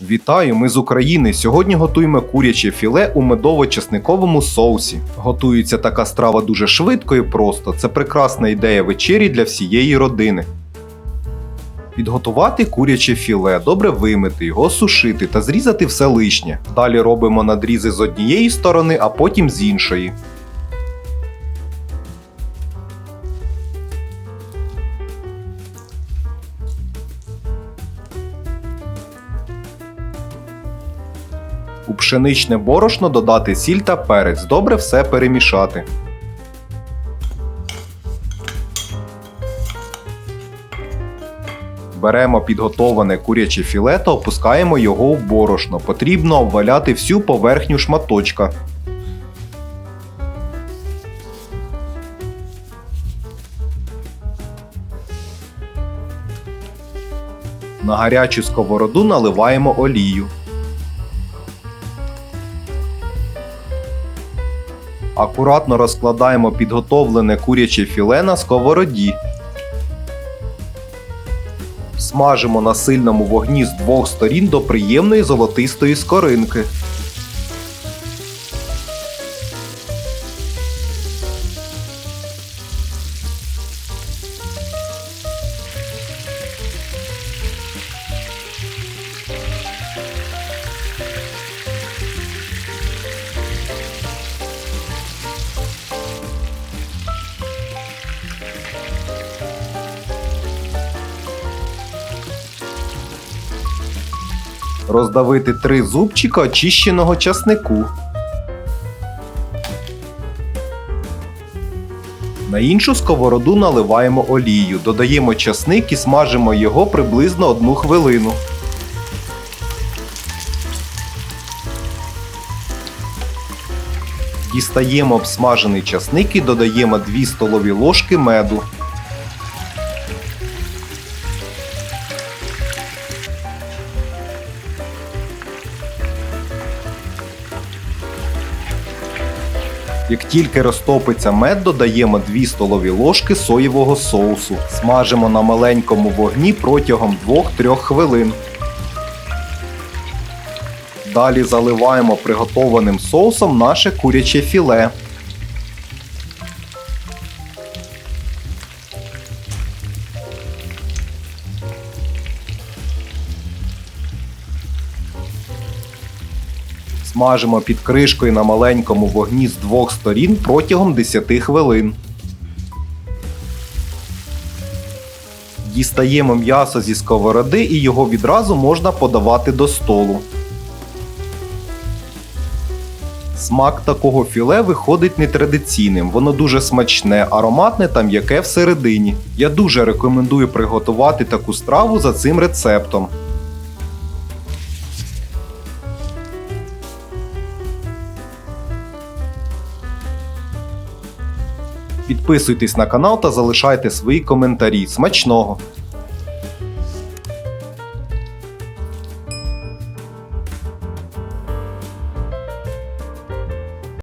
Вітаю, ми з України. Сьогодні готуємо куряче філе у медово-часниковому соусі. Готується така страва дуже швидко і просто. Це прекрасна ідея вечері для всієї родини. Підготувати куряче філе, добре вимити, його сушити та зрізати все лишнє. Далі робимо надрізи з однієї сторони, а потім з іншої. У пшеничне борошно додати сіль та перець, добре все перемішати. Беремо підготоване куряче філе та опускаємо його в борошно. Потрібно обваляти всю поверхню шматочка. На гарячу сковороду наливаємо олію. Акуратно розкладаємо підготовлене куряче філе на сковороді. Смажимо на сильному вогні з двох сторін до приємної золотистої скоринки. Роздавити три зубчика очищеного часнику. На іншу сковороду наливаємо олію, додаємо часник і смажимо його приблизно одну хвилину. Дістаємо обсмажений часник і додаємо 2 столові ложки меду. Як тільки розтопиться мед, додаємо 2 столові ложки соєвого соусу. Смажимо на маленькому вогні протягом 2-3 хвилин. Далі заливаємо приготованим соусом наше куряче філе. Смажимо під кришкою на маленькому вогні з двох сторін протягом 10 хвилин. Дістаємо м'ясо зі сковороди і його відразу можна подавати до столу. Смак такого філе виходить нетрадиційним, воно дуже смачне, ароматне та м'яке всередині. Я дуже рекомендую приготувати таку страву за цим рецептом. Підписуйтесь на канал та залишайте свої коментарі. Смачного!